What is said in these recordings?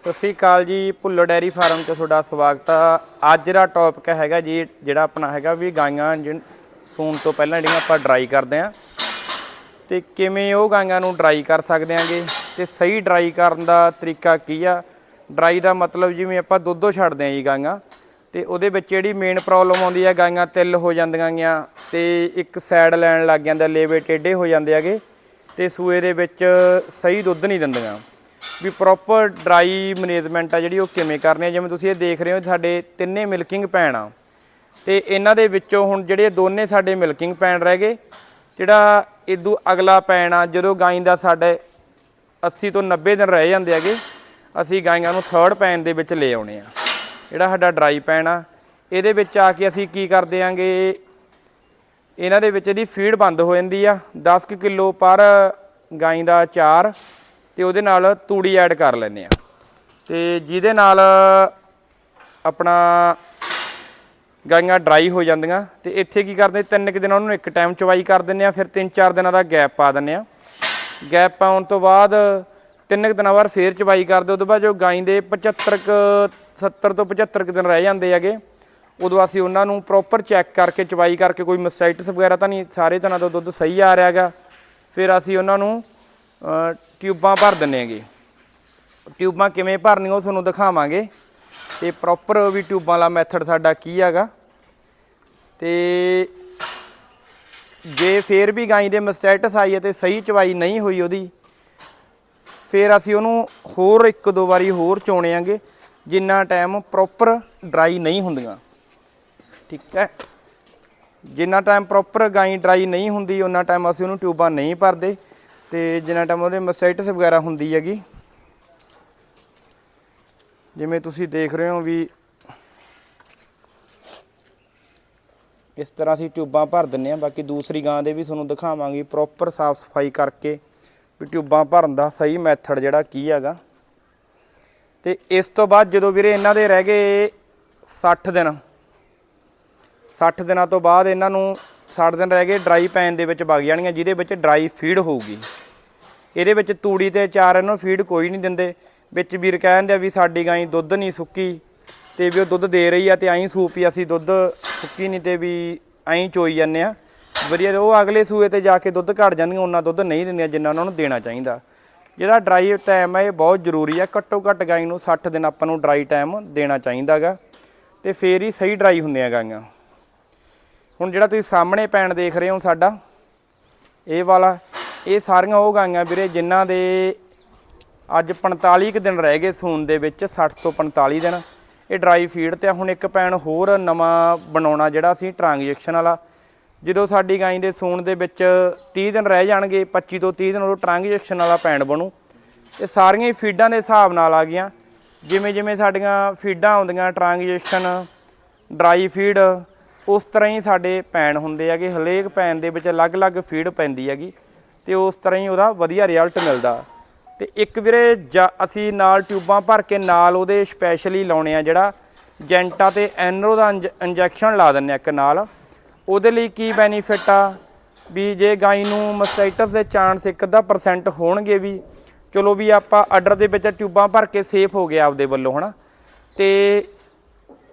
ਸਤਿ ਸ੍ਰੀ ਅਕਾਲ ਜੀ, Bhullar dairy farm 'ਚ ਤੁਹਾਡਾ ਸਵਾਗਤ ਆ। ਅੱਜ ਦਾ ਟੌਪਿਕ ਹੈਗਾ ਜੀ, ਜਿਹੜਾ ਆਪਣਾ ਹੈਗਾ ਵੀ ਗਾਈਆਂ ਜਿਨ, ਸੂਣ ਤੋਂ ਪਹਿਲਾਂ ਜਿਹੜੀਆਂ ਆਪਾਂ ਡਰਾਈ ਕਰਦੇ ਆ, ਤੇ ਕਿਵੇਂ ਉਹ ਗਾਈਆਂ ਨੂੰ ਡਰਾਈ ਕਰ ਸਕਦੇ ਆਂਗੇ? ਤੇ ਸਹੀ ਡਰਾਈ ਕਰਨ ਦਾ ਤਰੀਕਾ ਕੀ ਆ? ਡਰਾਈ ਦਾ ਮਤਲਬ ਜਿਵੇਂ ਆਪਾਂ ਦੁੱਧੋ ਛੱਡਦੇ ਆ ਜੀ ਗਾਈਆਂ, ਤੇ ਉਹਦੇ ਵਿੱਚ ਜਿਹੜੀ ਮੇਨ ਪ੍ਰੋਬਲਮ ਆਉਂਦੀ ਆ, ਗਾਈਆਂ ਤਿੱਲ ਹੋ ਜਾਂਦੀਆਂ ਗੀਆਂ, ਤੇ ਇੱਕ ਸਾਈਡ ਲੈਣ ਲੱਗ ਜਾਂਦਾ ਲੇਵੇ ਟੇਢੇ ਹੋ ਜਾਂਦੇ ਆਗੇ ਤੇ ਸੂਏ ਦੇ ਵਿੱਚ ਸਹੀ ਦੁੱਧ ਨਹੀਂ ਦਿੰਦੀਆਂ। ਵੀ ਪ੍ਰੋਪਰ ਡਰਾਈ ਮੈਨੇਜਮੈਂਟ ਆ ਜਿਹੜੀ ਉਹ ਕਿਵੇਂ ਕਰਨੀ ਆ? ਜਿਵੇਂ ਤੁਸੀਂ ਇਹ ਦੇਖ ਰਹੇ ਹੋ, ਸਾਡੇ ਤਿੰਨੇ ਮਿਲਕਿੰਗ ਪੈਣ ਆ। ਤੇ ਇਹਨਾਂ ਦੇ ਵਿੱਚੋਂ ਹੁਣ ਜਿਹੜੇ ਦੋਨੇ ਸਾਡੇ ਮਿਲਕਿੰਗ ਪੈਣ ਰਹਿ ਗਏ, ਜਿਹੜਾ ਇਦੋਂ ਅਗਲਾ ਪੈਣ ਆ, ਜਦੋਂ ਗਾਈ ਦਾ ਸਾਡੇ 80 ਤੋਂ 90 ਦਿਨ ਰਹਿ ਜਾਂਦੇ ਹੈਗੇ, ਅਸੀਂ ਗਾਈਆਂ ਨੂੰ ਥਰਡ ਪੈਨ ਦੇ ਵਿੱਚ ਲੈ ਆਉਣੇ ਆ। ਜਿਹੜਾ ਸਾਡਾ ਡਰਾਈ ਪੈਨ ਆ, ਇਹਦੇ ਵਿੱਚ ਆ ਕੇ ਅਸੀਂ ਕੀ ਕਰਦੇ ਆਂਗੇ? ਇਹਨਾਂ ਦੇ ਵਿੱਚ ਇਹਦੀ ਫੀਡ ਬੰਦ ਹੋ ਜਾਂਦੀ ਆ। 10 ਕੁ ਕਿਲੋ ਪਰ ਗਾਈ ਦਾ ਚਾਰ ਤੇ ਉਹਦੇ ਨਾਲ ਤੂੜੀ ਐਡ ਕਰ ਲੈਂਦੇ ਆ ਤੇ ਜਿਹਦੇ ਨਾਲ ਆਪਣਾ ਗਾਈਆਂ ਡਰਾਈ ਹੋ ਜਾਂਦੀਆਂ, ਤੇ ਇੱਥੇ ਕੀ ਕਰਦੇ, ਤਿੰਨ ਕੁ ਦਿਨ ਉਹਨੂੰ ਇੱਕ ਟਾਈਮ ਚਵਾਈ ਕਰ ਦਿੰਦੇ ਆ ਫਿਰ ਤਿੰਨ ਚਾਰ ਦਿਨਾਂ ਦਾ ਗੈਪ ਪਾ ਦਿੰਦੇ ਆ ਗੈਪ ਪਾਉਣ ਤੋਂ ਬਾਅਦ ਤਿੰਨ ਕੁ ਦਿਨਾਂ ਬਾਅਦ ਫੇਰ ਚਵਾਈ ਕਰਦੇ ਉਦੋਂ ਬਾਅਦ ਜੋ ਗਾਈ ਦੇ 75 ਕੁ 70 ਤੋਂ 75 ਕੁ ਦਿਨ ਰਹਿ ਜਾਂਦੇ ਹੈਗੇ, ਉਦੋਂ ਅਸੀਂ ਉਹਨਾਂ ਨੂੰ ਪ੍ਰੋਪਰ ਚੈੱਕ ਕਰਕੇ ਚਵਾਈ ਕਰਕੇ ਕੋਈ ਮਸਟਾਈਟਸ ਵਗੈਰਾ ਤਾਂ ਨਹੀਂ, ਸਾਰੇ ਤਰ੍ਹਾਂ ਦਾ ਦੁੱਧ ਸਹੀ ਆ ਰਿਹਾ ਹੈਗਾ। ਫਿਰ ਅਸੀਂ ਉਹਨਾਂ ਨੂੰ ਟਿਊਬਾਂ ਭਰ ਦਿੰਨੇ ਹੈਗੇ। ਟਿਊਬਾਂ ਕਿਵੇਂ ਭਰਨੀਆਂ ਉਹ ਤੁਹਾਨੂੰ ਦਿਖਾਵਾਂਗੇ। ਤੇ ਪ੍ਰੋਪਰ ਵੀ ਟਿਊਬਾਂ ਵਾਲਾ ਮੈਥਡ ਸਾਡਾ ਕੀ ਹੈਗਾ। ਤੇ ਜੇ ਫੇਰ ਵੀ ਗਾਈ ਦੇ ਮਸਟੈਟਸ ਆਈ ਹੈ ਤੇ ਸਹੀ ਚਵਾਈ ਨਹੀਂ ਹੋਈ ਉਹਦੀ, ਫੇਰ ਅਸੀਂ ਉਹਨੂੰ ਹੋਰ ਇੱਕ ਦੋ ਵਾਰੀ ਹੋਰ ਚੋਣਿਆਂਗੇ ਜਿੰਨਾ ਟਾਈਮ ਪ੍ਰੋਪਰ ਡਰਾਈ ਨਹੀਂ ਹੁੰਦੀਆਂ। ਠੀਕ ਹੈ? ਜਿੰਨਾ ਟਾਈਮ ਪ੍ਰੋਪਰ ਗਾਈ ਡਰਾਈ ਨਹੀਂ ਹੁੰਦੀ ਉਹਨਾਂ ਟਾਈਮ ਅਸੀਂ ਉਹਨੂੰ ਟਿਊਬਾਂ ਨਹੀਂ ਭਰਦੇ। ਤੇ ਜਿੰਨਾ ਟਾਈਮ ਉਹਦੇ ਮਸਾਈਟਸ ਵਗੈਰਾ ਹੁੰਦੀ ਹੈਗੀ, ਜਿਵੇਂ ਤੁਸੀਂ ਦੇਖ ਰਹੇ ਹੋ ਵੀ ਇਸ ਤਰ੍ਹਾਂ ਅਸੀਂ ਟਿਊਬਾਂ ਭਰ ਦਿੰਨੇ ਆ ਬਾਕੀ ਦੂਸਰੀ ਗਾਂ ਦੇ ਵੀ ਤੁਹਾਨੂੰ ਦਿਖਾਵਾਂਗੇ ਪ੍ਰੋਪਰ ਸਾਫ਼ ਸਫ਼ਾਈ ਕਰਕੇ ਵੀ ਟਿਊਬਾਂ ਭਰਨ ਦਾ ਸਹੀ ਮੈਥਡ ਜਿਹੜਾ ਕੀ ਹੈਗਾ। ਤੇ ਇਸ ਤੋਂ ਬਾਅਦ ਜਦੋਂ ਵੀਰੇ ਇਹਨਾਂ ਦੇ ਰਹਿ ਗਏ 60 ਦਿਨ 60 ਦਿਨਾਂ ਤੋਂ ਬਾਅਦ ਇਹਨਾਂ ਨੂੰ 60 ਦਿਨ ਰਹਿ ਗਏ ਡਰਾਈ ਪੈਨ ਦੇ ਵਿੱਚ ਵਗ ਜਾਣਗੀਆਂ, ਜਿਹਦੇ ਵਿੱਚ ਡਰਾਈ ਫੀਡ ਹੋਊਗੀ। ਇਹਦੇ ਵਿੱਚ ਤੂੜੀ ਤੇ ਚਾਰ ਇਹਨੂੰ ਫੀਡ ਕੋਈ ਨਹੀਂ ਦਿੰਦੇ। ਵਿੱਚ ਵੀਰ ਕਹਿੰਦੇ ਆ ਵੀ ਸਾਡੀ ਗਾਂ ਦੁੱਧ ਨਹੀਂ ਸੁੱਕੀ, ਤੇ ਵੀ ਉਹ ਦੁੱਧ ਦੇ ਰਹੀ ਆ ਤੇ ਐਂ ਸੂਪ ਹੀ ਅਸੀਂ ਦੁੱਧ ਸੁੱਕੀ ਨਹੀਂ ਤੇ ਵੀ ਐਂ ਚੋਈ ਜਾਂਦੇ ਆ। ਵਧੀਆ, ਉਹ ਅਗਲੇ ਸੂਏ ਤੇ ਜਾ ਕੇ ਦੁੱਧ ਘਟ ਜਾਂਦੀਆਂ ਉਹਨਾਂ ਦੁੱਧ ਨਹੀਂ ਦਿੰਦੀਆਂ ਜਿੰਨਾ ਉਹਨਾਂ ਨੂੰ ਦੇਣਾ ਚਾਹੀਦਾ। ਜਿਹੜਾ ਡਰਾਈ ਟਾਈਮ ਹੈ ਇਹ ਬਹੁਤ ਜ਼ਰੂਰੀ ਆ। ਘੱਟੋ ਘੱਟ ਗਾਂ ਨੂੰ 60 ਦਿਨ ਆਪਾਂ ਨੂੰ ਡਰਾਈ ਟਾਈਮ ਦੇਣਾ ਚਾਹੀਦਾਗਾ ਤੇ ਫੇਰ ਹੀ ਸਹੀ ਡਰਾਈ ਹੁੰਦੀਆਂ ਗਾਈਆਂ। ਹੁਣ ਜਿਹੜਾ ਤੁਸੀਂ ਸਾਹਮਣੇ ਪੈਣ ਦੇਖ ਰਹੇ ਹੋ ਸਾਡਾ, ਇਹ ਵਾਲਾ, ਇਹ ਸਾਰੀਆਂ ਉਹ ਗਾਈਆਂ ਵੀਰੇ ਜਿਨ੍ਹਾਂ ਦੇ ਅੱਜ 45 ਕੁ ਦਿਨ ਰਹਿ ਗਏ ਸੂਨ ਦੇ ਵਿੱਚ 60 ਤੋਂ 45 ਦਿਨ। ਇਹ ਡਰਾਈ ਫੀਡ ਤੇ ਹੁਣ ਇੱਕ ਪੈਣ ਹੋਰ ਨਵਾਂ ਬਣਾਉਣਾ ਜਿਹੜਾ ਅਸੀਂ ਟ੍ਰਾਂਜੈਕਸ਼ਨ ਵਾਲਾ। ਜਦੋਂ ਸਾਡੀ ਗਾਈ ਦੇ ਸੂਣ ਦੇ ਵਿੱਚ 30 ਦਿਨ ਰਹਿ ਜਾਣਗੇ 25 ਤੋਂ 30 ਦਿਨ ਉਹ ਟ੍ਰਾਂਜੈਕਸ਼ਨ ਵਾਲਾ ਪੈਣ ਬਣੂ। ਇਹ ਸਾਰੀਆਂ ਹੀ ਫੀਡਾਂ ਦੇ ਹਿਸਾਬ ਨਾਲ ਆ ਗਈਆਂ। ਜਿਵੇਂ ਜਿਵੇਂ ਸਾਡੀਆਂ ਫੀਡਾਂ ਆਉਂਦੀਆਂ ਟ੍ਰਾਂਜੈਕਸ਼ਨ ਡਰਾਈ ਫੀਡ ਉਸ ਤਰ੍ਹਾਂ ਹੀ ਸਾਡੇ ਪੈਣ ਹੁੰਦੇ ਹੈਗੇ, ਹਰੇਕ ਪੈਣ ਦੇ ਵਿੱਚ ਅਲੱਗ-ਅਲੱਗ ਫੀਡ ਪੈਂਦੀ ਹੈਗੀ ਤੇ ਉਸ ਤਰ੍ਹਾਂ ਹੀ ਉਹਦਾ ਵਧੀਆ ਰਿਜ਼ਲਟ ਮਿਲਦਾ। ਤੇ ਇੱਕ ਵੀਰੇ, ਜਾ- ਅਸੀਂ ਨਾਲ ਟਿਊਬਾਂ ਭਰ ਕੇ ਨਾਲ ਉਹਦੇ ਸਪੈਸ਼ਲੀ ਲਾਉਣੇ ਆ ਜਿਹੜਾ ਜੈਂਟਾ ਤੇ ਐਨਰੋ ਦਾ ਇੰਜੈਕਸ਼ਨ ਲਾ ਦਿੰਨੇ ਆ ਇੱਕ ਨਾਲ। ਉਹਦੇ ਲਈ ਕੀ ਬੈਨੀਫਿਟ ਆ? ਵੀ ਜੇ ਗਾਈ ਨੂੰ ਮਸਟਾਈਟਸ ਦੇ ਚਾਂਸ ਇੱਕ ਅੱਧਾ ਪਰਸੈਂਟ ਹੋਣਗੇ ਵੀ, ਚਲੋ ਵੀ ਆਪਾਂ ਆਰਡਰ ਦੇ ਵਿੱਚ ਟਿਊਬਾਂ ਭਰ ਕੇ ਸੇਫ ਹੋ ਗਿਆ ਆਪਦੇ ਵੱਲੋਂ, ਹਨਾ? ਤੇ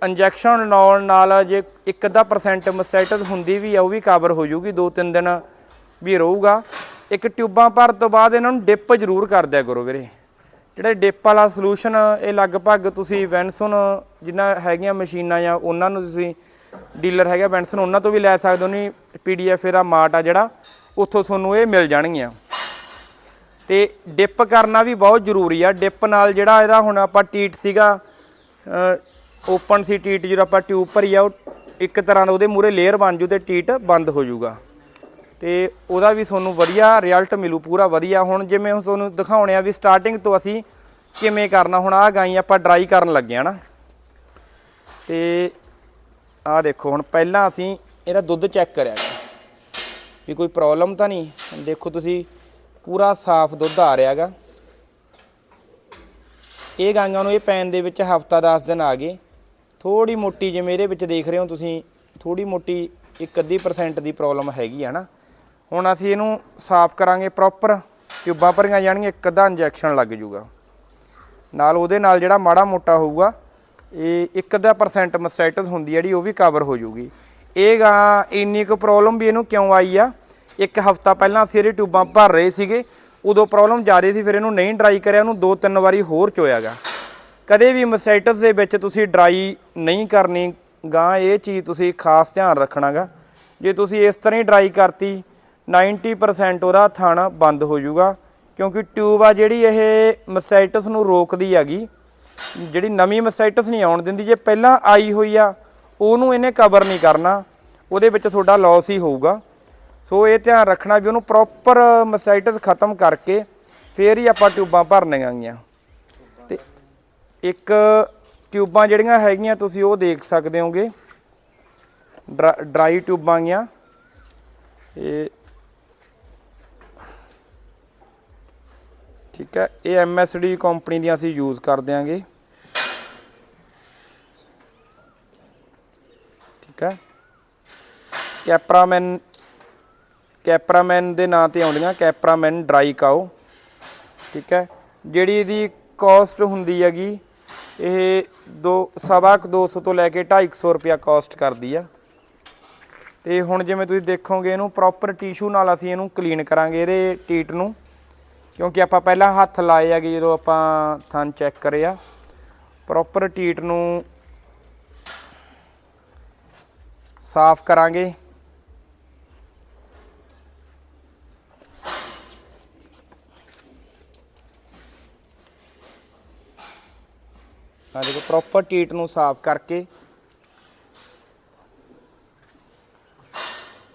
ਇੰਜੈਕਸ਼ਨ ਲਾਉਣ ਨਾਲ ਜੇ ਇੱਕ ਅੱਧਾ ਪਰਸੈਂਟ ਮਸਟਾਈਟਸ ਹੁੰਦੀ ਵੀ ਆ, ਉਹ ਵੀ ਕਵਰ ਹੋ ਜੂਗੀ ਦੋ ਤਿੰਨ ਦਿਨ ਵੀ ਰਹੂਗਾ। ਇੱਕ ਟਿਊਬਾਂ ਭਰ ਤੋਂ ਬਾਅਦ ਇਹਨਾਂ ਨੂੰ ਡਿਪ ਜ਼ਰੂਰ ਕਰ ਦਿਆ ਕਰੋ ਵੀਰੇ। ਜਿਹੜਾ ਡਿਪ ਵਾਲਾ ਸੋਲੂਸ਼ਨ ਇਹ ਲਗਭਗ ਤੁਸੀਂ ਵੈਨਸਨ ਜਿਨ੍ਹਾਂ ਹੈਗੀਆਂ ਮਸ਼ੀਨਾਂ ਜਾਂ ਉਹਨਾਂ ਨੂੰ ਤੁਸੀਂ ਡੀਲਰ ਹੈਗਾ ਵੈਨਸਨ ਉਹਨਾਂ ਤੋਂ ਵੀ ਲੈ ਸਕਦੇ ਹੋ, ਨਹੀਂ ਪੀਡੀਐਫ ਇਹਦਾ ਮਾਰਟ ਆ ਜਿਹੜਾ, ਉੱਥੋਂ ਤੁਹਾਨੂੰ ਇਹ ਮਿਲ ਜਾਣਗੀਆਂ। ਤੇ ਡਿਪ ਕਰਨਾ ਵੀ ਬਹੁਤ ਜ਼ਰੂਰੀ ਆ। ਡਿਪ ਨਾਲ ਜਿਹੜਾ ਇਹਦਾ ਹੁਣ ਆਪਾਂ ਟੀਟ ਸੀਗਾ ਓਪਨ ਸੀ ਟੀਟ, ਜਦੋਂ ਆਪਾਂ ਟਿਊਬ ਭਰੀ ਆ, ਉਹ ਇੱਕ ਤਰ੍ਹਾਂ ਦਾ ਉਹਦੇ ਮੂਰੇ ਲੇਅਰ ਬਣ ਜੂ ਤੇ ਟੀਟ ਬੰਦ ਹੋ ਜਾਊਗਾ ਤੇ ਉਹਦਾ ਵੀ ਤੁਹਾਨੂੰ ਵਧੀਆ ਰਿਜ਼ਲਟ ਮਿਲੂ, ਪੂਰਾ ਵਧੀਆ। ਹੁਣ ਜਿਵੇਂ ਹੁਣ ਤੁਹਾਨੂੰ ਦਿਖਾਉਣੇ ਆ ਵੀ ਸਟਾਰਟਿੰਗ ਤੋਂ ਅਸੀਂ ਕਿਵੇਂ ਕਰਨਾ, ਹੁਣ ਆਹ ਗਾਈ ਆਪਾਂ ਡਰਾਈ ਕਰਨ ਲੱਗੇ ਆ ਨਾ। ਤੇ ਆਹ ਦੇਖੋ, ਹੁਣ ਪਹਿਲਾਂ ਅਸੀਂ ਇਹਦਾ ਦੁੱਧ ਚੈੱਕ ਕਰਿਆ ਵੀ ਕੋਈ ਪ੍ਰੋਬਲਮ ਤਾਂ ਨਹੀਂ? ਦੇਖੋ ਤੁਸੀਂ, ਪੂਰਾ ਸਾਫ਼ ਦੁੱਧ ਆ ਰਿਹਾ ਹੈਗਾ ਇਹ ਗਾਈਆਂ ਨੂੰ ਇਹ ਪੈਨ ਦੇ ਵਿੱਚ ਹਫਤਾ 10 ਦਿਨ ਆ ਗਏ। ਥੋੜੀ ਮੋਟੀ ਜਿਵੇਂ ਇਹਦੇ ਵਿੱਚ ਦੇਖ ਰਹੇ ਹੋ ਤੁਸੀਂ ਥੋੜੀ ਮੋਟੀ ਇੱਕ ਅੱਧੀ ਪਰਸੈਂਟ ਦੀ ਪ੍ਰੋਬਲਮ ਹੈਗੀ ਹੈ ਨਾ। ਹੁਣ ਅਸੀਂ ਇਹਨੂੰ ਸਾਫ਼ ਕਰਾਂਗੇ ਪ੍ਰੋਪਰ ਟਿਊਬਾਂ ਭਰੀਆਂ ਜਾਣਗੀਆਂ, ਇੱਕ ਅੱਧਾ ਇੰਜੈਕਸ਼ਨ ਲੱਗ ਜੂਗਾ ਨਾਲ ਉਹਦੇ ਨਾਲ ਜਿਹੜਾ ਮਾੜਾ ਮੋਟਾ ਹੋਊਗਾ, ਇਹ 1% ਮਸਟਾਈਟਸ ਹੁੰਦੀ ਜਿਹੜੀ, ਉਹ ਵੀ ਕਵਰ ਹੋ ਜੂਗੀ ਇਹ ਗਾਂ ਇੰਨੀ ਕੁ ਪ੍ਰੋਬਲਮ ਵੀ ਇਹਨੂੰ ਕਿਉਂ ਆਈ ਆ? ਇੱਕ ਹਫਤਾ ਪਹਿਲਾਂ ਅਸੀਂ ਇਹਦੇ ਟਿਊਬਾਂ ਭਰ ਰਹੇ ਸੀਗੇ, ਉਦੋਂ ਪ੍ਰੋਬਲਮ ਜ਼ਿਆਦਾ ਸੀ, ਫਿਰ ਇਹਨੂੰ ਨਹੀਂ ਡਰਾਈ ਕਰਿਆ, ਉਹਨੂੰ ਦੋ ਤਿੰਨ ਵਾਰੀ ਹੋਰ ਚੋਇਆਗਾ। ਕਦੇ ਵੀ ਮਸਟਾਈਟਸ ਦੇ ਵਿੱਚ ਤੁਸੀਂ ਡਰਾਈ ਨਹੀਂ ਕਰਨੀ ਗਾਂ, ਇਹ ਚੀਜ਼ ਤੁਸੀਂ ਖਾਸ ਧਿਆਨ ਰੱਖਣਾਗਾ। ਜੇ ਤੁਸੀਂ ਇਸ ਤਰ੍ਹਾਂ ਹੀ ਡਰਾਈ ਕਰਤੀ 90% ਉਹਦਾ ਥਣ ਬੰਦ ਹੋ ਜਾਊਗਾ, ਕਿਉਂਕਿ ਟਿਊਬ ਆ ਜਿਹੜੀ ਇਹ ਮਸਟਾਈਟਸ ਨੂੰ ਰੋਕਦੀ ਹੈਗੀ। ਜਿਹੜੀ ਨਵੀਂ ਮਸਟਾਈਟਸ ਨਹੀਂ ਆਉਣ ਦਿੰਦੀ, ਜੇ ਪਹਿਲਾਂ ਆਈ ਹੋਈ ਆ, ਉਹਨੂੰ ਇਹਨੇ ਕਵਰ ਨਹੀਂ ਕਰਨਾ, ਉਹਦੇ ਵਿੱਚ ਤੁਹਾਡਾ ਲਾਸ ਹੀ ਹੋਊਗਾ। ਸੋ ਇਹ ਧਿਆਨ ਰੱਖਣਾ ਵੀ ਉਹਨੂੰ ਪ੍ਰੋਪਰ ਮਸੈਟਸ ਖਤਮ ਕਰਕੇ ਫੇਰ ਹੀ ਆਪਾਂ ਟਿਊਬਾਂ ਭਰਨੀਆਂ ਗੀਆਂ। ਇੱਕ ਟਿਊਬਾਂ ਜਿਹੜੀਆਂ ਹੈਗੀਆਂ, ਤੁਸੀਂ ਉਹ ਦੇਖ ਸਕਦੇ ਹੋਗੇ। ਡਰਾਈ ਟਿਊਬਾਂ ਗੀਆਂ। ਇਹ ਠੀਕ ਹੈ, ਇਹ MSD ਕੰਪਨੀ ਦੀਆਂ ਅਸੀਂ ਯੂਜ਼ ਕਰ ਦਿਆਂਗੇ ਠੀਕ ਹੈ। ਕੈਪਰਾਮੈਨ ਕੈਪਰਾਮੈਨ ਦੇ ਨਾਂ ਤੇ ਆਉਂਦੀਆਂ ਕੈਪਰਾਮੈਨ ਡਰਾਈ ਕਾਓ। ਠੀਕ ਹੈ, ਜਿਹੜੀ ਇਹਦੀ ਕਾਸਟ ਹੁੰਦੀ ਹੈਗੀ ਇਹ ਦੋ, ਸਵਾ ਕੁ 200 ਤੋਂ ਲੈ ਕੇ 250 ਰੁਪਿਆ ਕਾਸਟ ਕਰਦੀ ਆ। ਤੇ ਹੁਣ ਜਿਵੇਂ ਤੁਸੀਂ ਦੇਖੋਗੇ ਇਹਨੂੰ ਪ੍ਰੋਪਰ ਟਿਸ਼ੂ ਨਾਲ ਅਸੀਂ ਇਹਨੂੰ ਕਲੀਨ ਕਰਾਂਗੇ ਇਹਦੇ ਟੀਟ ਨੂੰ। ਕਿਉਂਕਿ ਆਪਾਂ ਪਹਿਲਾਂ ਹੱਥ ਲਾਏ ਹੈਗੇ ਜਦੋਂ ਆਪਾਂ ਥਣ ਚੈੱਕ ਕਰਿਆ ਪ੍ਰੋਪਰ ਟੀਟ ਨੂੰ ਸਾਫ਼ ਕਰਾਂਗੇ। ਆ ਦੇਖੋ ਪ੍ਰੋਪਰ ਟੀਟ ਨੂੰ ਸਾਫ਼ ਕਰਕੇ।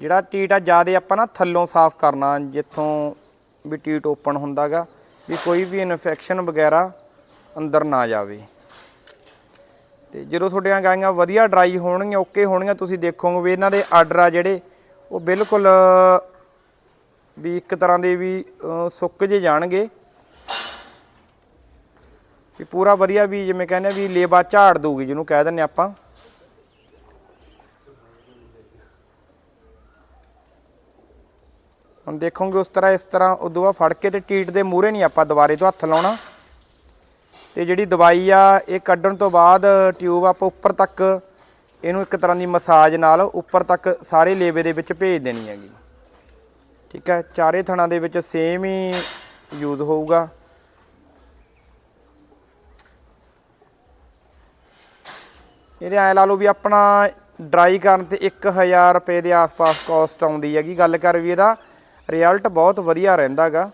ਜਿਹੜਾ ਟੀਟ ਆ, ਜ਼ਿਆਦਾ ਆਪਾਂ ਨਾ ਥੱਲੋਂ ਸਾਫ਼ ਕਰਨਾ, ਜਿੱਥੋਂ ਵੀ ਟੀਟ ਓਪਨ ਹੁੰਦਾਗਾ, ਵੀ ਕੋਈ ਵੀ ਇਨਫੈਕਸ਼ਨ ਵਗੈਰਾ ਅੰਦਰ ਨਾ ਜਾਵੇ। ਤੇ ਜਦੋਂ ਤੁਹਾਡੀਆਂ ਗਾਈਆਂ ਵਧੀਆ ਡਰਾਈ ਹੋਣਗੀਆਂ ਓਕੇ ਹੋਣਗੀਆਂ, ਤੁਸੀਂ ਦੇਖੋਗੇ ਵੀ ਇਹਨਾਂ ਦੇ ਆਰਡਰ ਆ ਜਿਹੜੇ, ਉਹ ਬਿਲਕੁਲ ਵੀ ਇੱਕ ਤਰ੍ਹਾਂ ਦੇ ਵੀ ਸੁੱਕ ਜੇ ਜਾਣਗੇ। ਵੀ ਪੂਰਾ ਵਧੀਆ ਵੀ ਜਿਵੇਂ ਕਹਿੰਦੇ ਆ ਵੀ ਲੇਬਾ ਝਾੜ ਦੂਗੀ ਜਿਹਨੂੰ ਕਹਿ ਦਿੰਦੇ ਆਪਾਂ। ਹੁਣ ਦੇਖੋਗੇ ਉਸ ਤਰ੍ਹਾਂ, ਇਸ ਤਰ੍ਹਾਂ ਉਦੋਂ ਬਾਅਦ ਫੜ ਕੇ ਤੇ ਟੀਟ ਦੇ ਮੂਹਰੇ ਨਹੀਂ ਆਪਾਂ ਦੁਬਾਰੇ ਤੋਂ ਹੱਥ ਲਾਉਣਾ। ਤੇ ਜਿਹੜੀ ਦਵਾਈ ਆ, ਇਹ ਕੱਢਣ ਤੋਂ ਬਾਅਦ ਟਿਊਬ ਆਪਾਂ ਉੱਪਰ ਤੱਕ, ਇਹਨੂੰ ਇੱਕ ਤਰ੍ਹਾਂ ਦੀ ਮਸਾਜ ਨਾਲ ਉੱਪਰ ਤੱਕ ਸਾਰੇ ਲੇਵੇ ਦੇ ਵਿੱਚ ਭੇਜ ਦੇਣੀ ਹੈਗੀ। ਠੀਕ ਹੈ, ਚਾਰੇ ਥਣਾਂ ਦੇ ਵਿੱਚ ਸੇਮ ਹੀ ਯੂਜ਼ ਹੋਊਗਾ। ਇਹਦੇ ਐ ਲਾ ਲਓ ਵੀ ਆਪਣਾ ਡਰਾਈ ਕਰਨ ਤੇ 1000 ਰੁਪਏ ਦੇ ਆਸ-ਪਾਸ ਕਾਸਟ ਆਉਂਦੀ ਹੈਗੀ। ਗੱਲ ਕਰ ਵੀ ਇਹਦਾ ਰਿਜ਼ਲਟ ਬਹੁਤ ਵਧੀਆ ਰਹਿੰਦਾਗਾ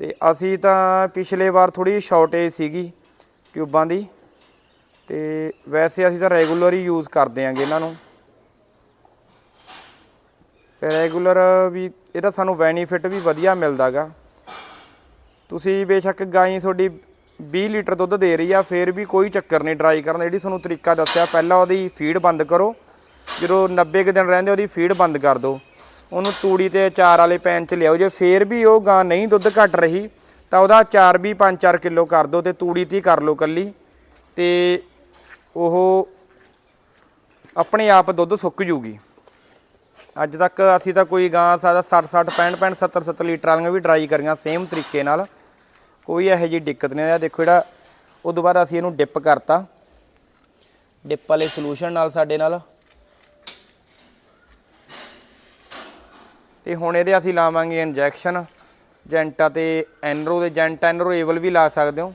ਤੇ ਅਸੀਂ ਤਾਂ ਪਿਛਲੇ ਵਾਰ ਥੋੜੀ ਸ਼ਾਰਟੇਜ ਸੀਗੀ ਟਿਊਬਾਂ ਦੀ। ਤੇ ਵੈਸੇ ਅਸੀਂ ਤਾਂ ਰੈਗੂਲਰ ਹੀ ਯੂਜ਼ ਕਰਦੇ ਆਂਗੇ ਇਹਨਾਂ ਨੂੰ। ਰੈਗੂਲਰ ਵੀ ਇਹਦਾ ਸਾਨੂੰ ਬੈਨੀਫਿਟ ਵੀ ਵਧੀਆ ਮਿਲਦਾਗਾ ਤੁਸੀਂ ਬੇਸ਼ੱਕ ਗਾਈ ਤੁਹਾਡੀ 20 ਲੀਟਰ ਦੁੱਧ ਦੇ ਰਹੀ ਆ, ਫੇਰ ਵੀ ਕੋਈ ਚੱਕਰ ਨਹੀਂ ਡਰਾਈ ਕਰਨ ਦਾ। ਜਿਹੜੀ ਤੁਹਾਨੂੰ ਤਰੀਕਾ ਦੱਸਿਆ, ਪਹਿਲਾਂ ਉਹਦੀ ਫੀਡ ਬੰਦ ਕਰੋ। ਜਦੋਂ 90 ਕੁ ਦਿਨ ਰਹਿੰਦੇ, ਉਹਦੀ ਫੀਡ ਬੰਦ ਕਰ ਦਿਓ। ਉਹਨੂੰ ਤੂੜੀ ਤੇ ਅਚਾਰ ਵਾਲੇ ਪੈਨ 'ਚ ਲਿਆਓ। ਜੇ ਫੇਰ ਵੀ ਉਹ ਗਾਂ ਨਹੀਂ ਦੁੱਧ ਘਟ ਰਹੀ, ਤਾਂ ਉਹਦਾ ਅਚਾਰ ਵੀ 5-4 ਕਿਲੋ ਕਰ ਦਿਓ ਤੇ ਤੂੜੀ ਤੇ ਕਰ ਲਓ ਕੱਲੀ ਤੇ ਉਹ ਆਪਣੇ ਆਪ ਦੁੱਧ ਸੁੱਕ ਜੂਗੀ। ਅੱਜ ਤੱਕ ਅਸੀਂ ਤਾਂ ਕੋਈ ਗਾਂ ਸਾਡਾ 60 60 65 65 70 70 ਲੀਟਰ ਵਾਲੀਆਂ ਵੀ ਡਰਾਈ ਕਰੀਆਂ ਸੇਮ ਤਰੀਕੇ ਨਾਲ। ਕੋਈ ਇਹੋ ਜਿਹੀ ਦਿੱਕਤ ਨਹੀਂ ਆ ਦੇਖੋ ਜਿਹੜਾ ਉਦੋਂ ਬਾਅਦ ਅਸੀਂ ਇਹਨੂੰ ਡਿਪ ਕਰਤਾ। ਡਿਪ ਵਾਲੇ ਸੋਲੂਸ਼ਨ ਨਾਲ ਸਾਡੇ ਨਾਲ। ਤੇ ਹੁਣ ਇਹਦੇ ਅਸੀਂ ਲਾਵਾਂਗੇ ਇੰਜੈਕਸ਼ਨ ਜੈਂਟਾ ਤੇ ਐਨਰੋ ਦੇ ਜੈਂਟਾ ਐਨਰੋ ਏਵਲ ਵੀ ਲਾ ਸਕਦੇ ਹੋ।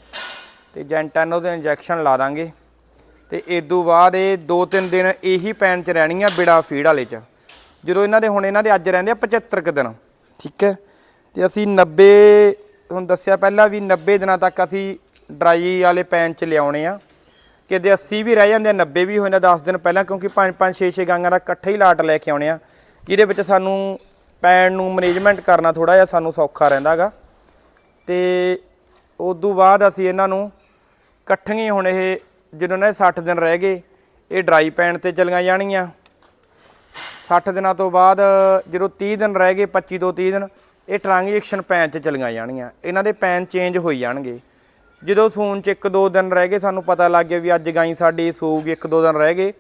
ਤੇ ਜੈਂਟਾ ਐਨਰੋ ਦੇ ਇੰਜੈਕਸ਼ਨ ਲਾ ਦਾਂਗੇ। ਤੇ ਤੋਂ ਬਾਅਦ ਇਹ 2-3 ਦਿਨ ਇਹੀ ਪੈਨ 'ਚ ਰਹਿਣੀਆਂ ਬਿੜਾ ਫੀਡ ਵਾਲੇ 'ਚ। ਜਦੋਂ ਇਹਨਾਂ ਦੇ ਹੁਣ ਇਹਨਾਂ ਦੇ ਅੱਜ ਰਹਿੰਦੇ ਆ 75 ਕੁ ਦਿਨ। ਠੀਕ ਹੈ। ਤੇ ਅਸੀਂ 90 ਹੁਣ ਦੱਸਿਆ ਪਹਿਲਾਂ ਵੀ 90 ਦਿਨਾਂ ਤੱਕ ਅਸੀਂ ਡਰਾਈ ਵਾਲੇ ਪੈਨ 'ਚ ਲਿਆਉਣੇ ਆ। ਕਿਤੇ 80 ਵੀ ਰਹਿ ਜਾਂਦੇ ਆ 90 ਵੀ ਹੋ ਜਾਂਦਾ 10 ਦਿਨ ਪਹਿਲਾਂ ਕਿਉਂਕਿ 5-5 6-6 ਗਾਂਗਾਂ ਦਾ ਇਕੱਠਾ ਹੀ ਲਾਟ ਲੈ ਕੇ ਆਉਣੇ ਆ। ਜਿਹਦੇ ਵਿੱਚ ਸਾਨੂੰ ਪੈਨ ਨੂੰ ਮੈਨੇਜਮੈਂਟ ਕਰਨਾ ਥੋੜਾ ਜਿਹਾ ਸਾਨੂੰ ਸੌਖਾ ਰਹਿੰਦਾਗਾ ਤੇ ਉਦੋਂ ਬਾਅਦ ਅਸੀਂ ਇਹਨਾਂ ਨੂੰ ਇਕੱਠੀਆਂ ਹੁਣ ਇਹ ਜਦੋਂ ਇਹਨਾਂ ਦੇ 60 ਦਿਨ ਰਹਿ ਗਏ, ਇਹ ਡਰਾਈ ਪੈਨ ਤੇ ਚਲੀਆਂ ਜਾਣਗੀਆਂ। 60 ਦਿਨਾਂ ਤੋਂ ਬਾਅਦ ਜਦੋਂ 30 ਦਿਨ ਰਹਿ ਗਏ 25 ਤੋਂ 30 ਦਿਨ ਇਹ ਟ੍ਰਾਂਜੈਕਸ਼ਨ ਪੈਨ 'ਚ ਚਲੀਆਂ ਜਾਣਗੀਆਂ। ਇਹਨਾਂ ਦੇ ਪੈਨ ਚੇਂਜ ਹੋਈ ਜਾਣਗੇ। ਜਦੋਂ ਸੂਨ 'ਚ ਇੱਕ ਦੋ ਦਿਨ ਰਹਿ ਗਏ ਸਾਨੂੰ ਪਤਾ ਲੱਗ ਗਿਆ ਵੀ ਅੱਜ ਗਾਈ ਸਾਡੀ ਸੂਗੀ ਇੱਕ ਦੋ ਦਿਨ ਰਹਿ ਗਏ।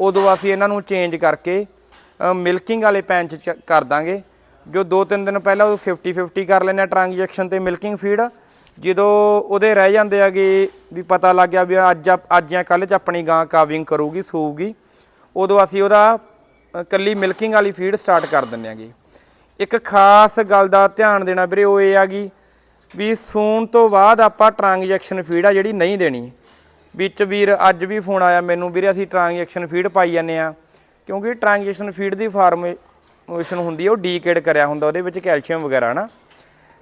ਉਦੋਂ ਅਸੀਂ ਇਹਨਾਂ ਨੂੰ ਚੇਂਜ ਕਰਕੇ ਮਿਲਕਿੰਗ ਵਾਲੇ ਪੈਨ 'ਚ ਚ- ਕਰ ਦਾਂਗੇ। ਜੋ ਦੋ ਤਿੰਨ ਦਿਨ ਪਹਿਲਾਂ ਉਹ 50 50 ਕਰ ਲੈਂਦੇ ਆ ਟ੍ਰਾਂਜੈਕਸ਼ਨ ਤੇ ਮਿਲਕਿੰਗ ਫੀਡ। ਜਦੋਂ ਉਹਦੇ ਰਹਿ ਜਾਂਦੇ ਆਗੇ ਵੀ ਪਤਾ ਲੱਗ ਗਿਆ ਵੀ ਅੱਜ ਆ- ਅੱਜ ਜਾਂ ਕੱਲ ਚ ਆਪਣੀ ਗਾਂ ਕਾਵਿੰਗ ਕਰੂਗੀ ਸੂਗੀ ਉਦੋਂ ਅਸੀਂ ਉਹਦਾ ਅ, ਕੱਲੀ ਮਿਲਕਿੰਗ ਵਾਲੀ ਫੀਡ ਸਟਾਰਟ ਕਰ ਦਿੰਦੇ ਆਗੇ। ਇੱਕ ਖਾਸ ਗੱਲ ਦਾ ਧਿਆਨ ਦੇਣਾ ਵੀਰੇ ਉਹ ਇਹ ਆ ਗਈ ਵੀ ਸੂਣ ਤੋਂ ਬਾਅਦ ਆਪਾਂ ਟ੍ਰਾਂਜੈਕਸ਼ਨ ਫੀਡ ਆ ਜਿਹੜੀ ਨਹੀਂ ਦੇਣੀ। ਵਿੱਚ ਵੀਰ ਅੱਜ ਵੀ ਫੋਨ ਆਇਆ ਮੈਨੂੰ, ਵੀਰੇ ਅਸੀਂ ਟ੍ਰਾਂਜੈਕਸ਼ਨ ਫੀਡ ਪਾਈ ਜਾਂਦੇ ਆ ਕਿਉਂਕਿ ਟ੍ਰਾਂਜੈਕਸ਼ਨ ਫੀਡ ਦੀ ਫਾਰਮੇਸ਼ਨ ਹੁੰਦੀ ਹੈ ਉਹ ਡੀਕੇਡ ਕਰਿਆ ਹੁੰਦਾ, ਉਹਦੇ ਵਿੱਚ ਕੈਲਸ਼ੀਅਮ ਵਗੈਰਾ ਨਾ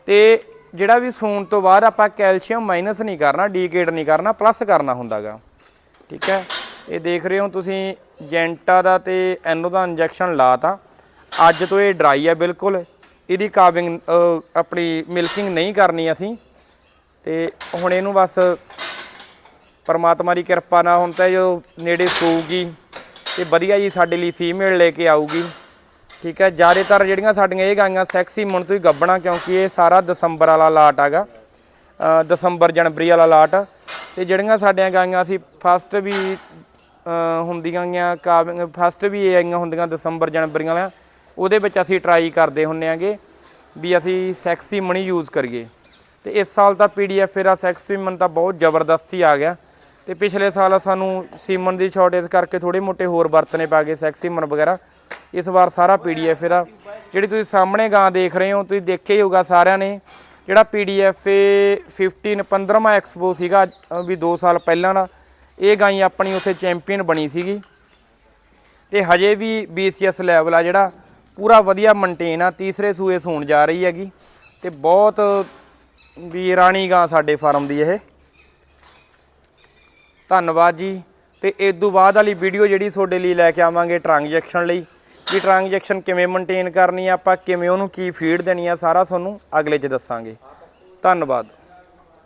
ਤੇ ਜਿਹੜਾ ਵੀ ਸੂਣ ਤੋਂ ਬਾਅਦ ਆਪਾਂ ਕੈਲਸ਼ੀਅਮ ਮਾਈਨਸ ਨਹੀਂ ਕਰਨਾ ਡੀਕੇਡ ਨਹੀਂ ਕਰਨਾ ਪਲੱਸ ਕਰਨਾ ਹੁੰਦਾਗਾ। ਠੀਕ ਹੈ? ਇਹ ਦੇਖ ਰਹੇ ਹੋ ਤੁਸੀਂ, ਜੈਂਟਾ ਦਾ ਤੇ ਐਨੋ ਦਾ ਇੰਜੈਕਸ਼ਨ ਲਾਤਾ। ਅੱਜ ਤੋਂ ਇਹ ਡਰਾਈ ਹੈ ਬਿਲਕੁਲ। ਇਹਦੀ ਕਾਵਿੰਗ ਆਪਣੀ ਮਿਲਕਿੰਗ ਨਹੀਂ ਕਰਨੀ ਅਸੀਂ। ਤੇ ਹੁਣ ਇਹਨੂੰ ਬਸ ਪਰਮਾਤਮਾ ਦੀ ਕਿਰਪਾ ਨਾਲ ਹੁਣ ਤਾਂ ਜੋ ਨੇੜੇ ਸੂਗੀ ਤੇ ਵਧੀਆ ਜੀ ਸਾਡੇ ਲਈ ਫੀਮੇਲ ਲੈ ਕੇ ਆਊਗੀ। ਠੀਕ ਹੈ, ਜ਼ਿਆਦਾਤਰ ਜਿਹੜੀਆਂ ਸਾਡੀਆਂ ਇਹ ਗਾਈਆਂ ਸੈਕਸੀ ਮਨ ਤੋਂ ਹੀ ਗੱਬਣਾ ਕਿਉਂਕਿ ਇਹ ਸਾਰਾ ਦਸੰਬਰ ਵਾਲਾ ਲਾਟ ਹੈਗਾ। ਦਸੰਬਰ, ਜਨਵਰੀ ਵਾਲਾ ਲਾਟ। ਤੇ ਜਿਹੜੀਆਂ ਸਾਡੀਆਂ ਗਾਈਆਂ ਅਸੀਂ ਫਸਟ ਵੀ ਹੁੰਦੀਆਂ ਗਈਆਂ ਕਾਵਿੰਗ ਫਸਟ ਵੀ ਇਹ ਆਈਆਂ ਹੁੰਦੀਆਂ ਦਸੰਬਰ ਜਨਵਰੀ ਵਾਲਾ ਉਹਦੇ ਵਿੱਚ ਅਸੀਂ ਟਰਾਈ ਕਰਦੇ ਹੁੰਨੇ ਆਂਗੇ ਵੀ ਅਸੀਂ ਸੈਕਸੀ ਮਣੀ ਯੂਜ਼ ਕਰੀਏ। ਤੇ ਇਸ ਸਾਲ ਤਾਂ ਪੀਡੀਐਫ ਇਹਦਾ ਸੈਕਸੀ ਮਨ ਤਾਂ ਬਹੁਤ ਜ਼ਬਰਦਸਤੀ ਆ ਗਿਆ। ਤੇ ਪਿਛਲੇ ਸਾਲ ਸਾਨੂੰ ਸੀਮਨ ਦੀ ਸ਼ਾਰਟੇਜ ਕਰਕੇ ਥੋੜੇ ਮੋਟੇ ਹੋਰ ਵਰਤਨੇ ਪਾ ਗਏ ਸੈਕਸੀ ਮਨ ਵਗੈਰਾ। ਇਸ ਵਾਰ ਸਾਰਾ ਪੀਡੀਐਫ ਇਹਦਾ। ਜਿਹੜੀ ਤੁਸੀਂ ਸਾਹਮਣੇ ਗਾਂ ਦੇਖ ਰਹੇ ਹੋ, ਤੁਸੀਂ ਦੇਖਿਆ ਹੀ ਹੋਊਗਾ ਸਾਰਿਆਂ ਨੇ। ਜਿਹੜਾ ਪੀਡੀਐਫ ਇਹ 15 15ਵਾਂ ਐਕਸਪੋ ਸੀਗਾ ਵੀ 2 ਸਾਲ ਪਹਿਲਾਂ ਦਾ, ਇਹ ਗਾਈ ਆਪਣੀ ਉੱਥੇ ਚੈਂਪੀਅਨ ਬਣੀ ਸੀਗੀ। ਤੇ ਹਜੇ ਵੀ BCS ਲੈਵਲ ਆ ਜਿਹੜਾ। ਪੂਰਾ ਵਧੀਆ ਮੇਨਟੇਨ ਆ, ਤੀਸਰੇ ਸੂਏ ਸੂਣ ਜਾ ਰਹੀ ਹੈਗੀ ਤੇ ਬਹੁਤ ਵੀ ਰਾਣੀ ਗਾਂ ਸਾਡੇ ਫਾਰਮ ਦੀ ਇਹ। ਧੰਨਵਾਦ ਜੀ। ਤੇ ਇਸ ਤੋਂ ਬਾਅਦ ਵਾਲੀ ਵੀਡੀਓ ਜਿਹੜੀ ਤੁਹਾਡੇ ਲਈ ਲੈ ਕੇ ਆਵਾਂਗੇ ਟ੍ਰਾਂਜੈਕਸ਼ਨ ਲਈ, ਵੀ ਟ੍ਰਾਂਜੈਕਸ਼ਨ ਕਿਵੇਂ ਮੇਨਟੇਨ ਕਰਨੀ ਆ, ਆਪਾਂ ਕਿਵੇਂ ਉਹਨੂੰ ਕੀ ਫੀਡ ਦੇਣੀ ਆ, ਸਾਰਾ ਤੁਹਾਨੂੰ ਅਗਲੇ 'ਚ ਦੱਸਾਂਗੇ। ਧੰਨਵਾਦ।